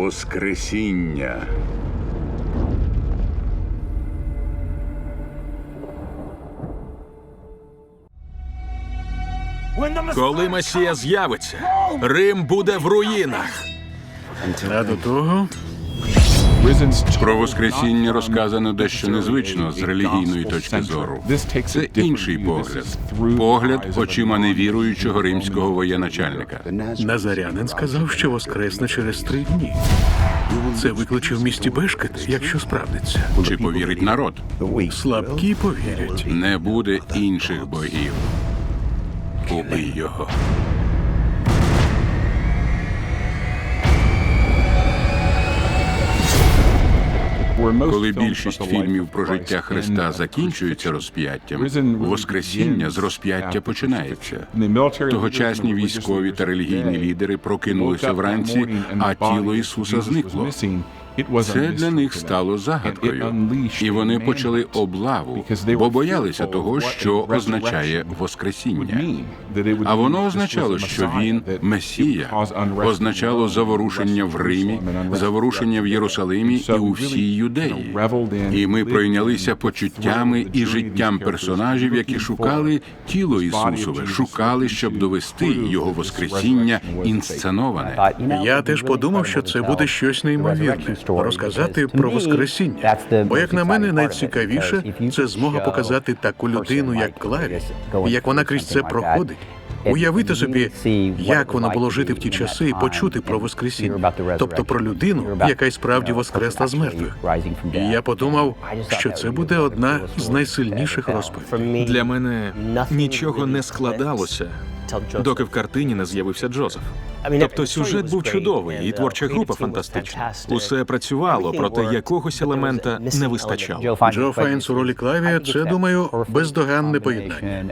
Воскресіння. Коли Месія з'явиться, Рим буде в руїнах. А до того Про Воскресіння розказано дещо незвично з релігійної точки зору. Це інший погляд. Погляд очима невіруючого римського воєначальника. Назарянин сказав, що воскресне через три дні. Це викличе в місті бешкети, якщо справдиться. Чи повірить народ? Слабкі повірять. Не буде інших богів. Убий його. Коли більшість фільмів про життя Христа закінчується розп'яттям, Воскресіння з розп'яття починається. Тогочасні військові та релігійні лідери прокинулися вранці, а тіло Ісуса зникло. Це для них стало загадкою, і вони почали облаву, бо боялися того, що означає Воскресіння. А воно означало, що він Месія, означало заворушення в Римі, заворушення в Єрусалимі і у всій юдеї. І ми пройнялися почуттями і життям персонажів, які шукали тіло Ісусове, шукали, щоб довести його Воскресіння інсценоване. Я теж подумав, що це буде щось неймовірне розказати про Воскресіння. Бо, як на мене, найцікавіше це змога показати таку людину, як Клаві, як вона крізь це проходить. Уявити собі, як воно було жити в ті часи і почути про Воскресіння, тобто про людину, яка й справді воскресла з мертвих. І я подумав, що це буде одна з найсильніших розповідей. Для мене нічого не складалося, доки в картині не з'явився Джозеф. Тобто сюжет був чудовий, і творча група фантастична. Усе працювало, проте якогось елемента не вистачало. Джо Файнс у ролі Клавія це, думаю, бездоганне поєднання.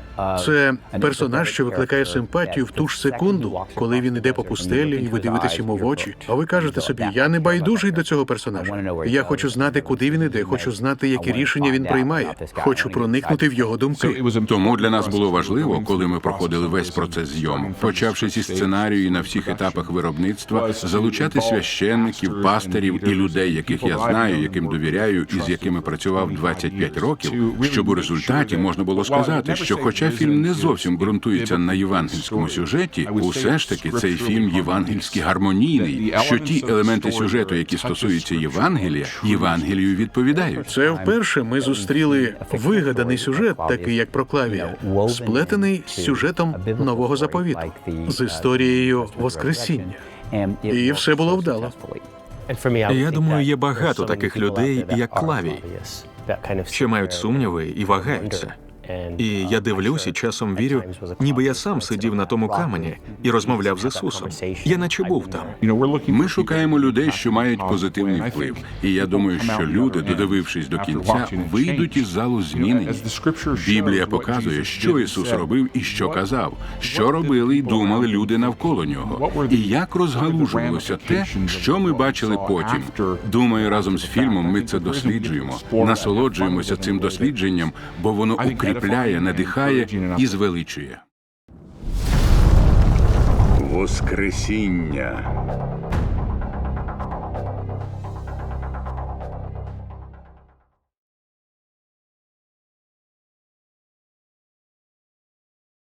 Це персонаж, що викликає симпатію в ту ж секунду, коли він іде по пустелі, і ви дивитесь йому в очі. А ви кажете собі, я не байдужий до цього персонажа. Я хочу знати, куди він іде, хочу знати, які рішення він приймає. Хочу проникнути в його думки. Тому для нас було важливо, коли ми проходили весь процес зйомок, почавши зі сценарію і на всіх етапах виробництва, залучати священників, пастирів і людей, яких я знаю, яким довіряю і з якими працював 25 років, щоб у результаті можна було сказати, що, хоча фільм не зовсім ґрунтується на євангельському сюжеті, усе ж таки цей фільм євангельський гармонійний, що ті елементи сюжету, які стосуються Євангелія, Євангелію відповідають. Це вперше ми зустріли вигаданий сюжет, такий як про Клавія, сплетений з сюжетом нового заповіту, з історією Воскресіння. І все було вдало. Я думаю, є багато таких людей, як Клавій, що мають сумніви і вагаються. І я дивлюсь і часом вірю, ніби я сам сидів на тому камені і розмовляв з Ісусом. Я наче був там. Ми шукаємо людей, що мають позитивний вплив. І я думаю, що люди, додивившись до кінця, вийдуть із залу змінені. Біблія показує, що Ісус робив і що казав, що робили і думали люди навколо нього, і як розгалужувалося те, що ми бачили потім. Думаю, разом з фільмом ми це досліджуємо, насолоджуємося цим дослідженням, бо воно укріпляє, надихає і звеличує. Воскресіння.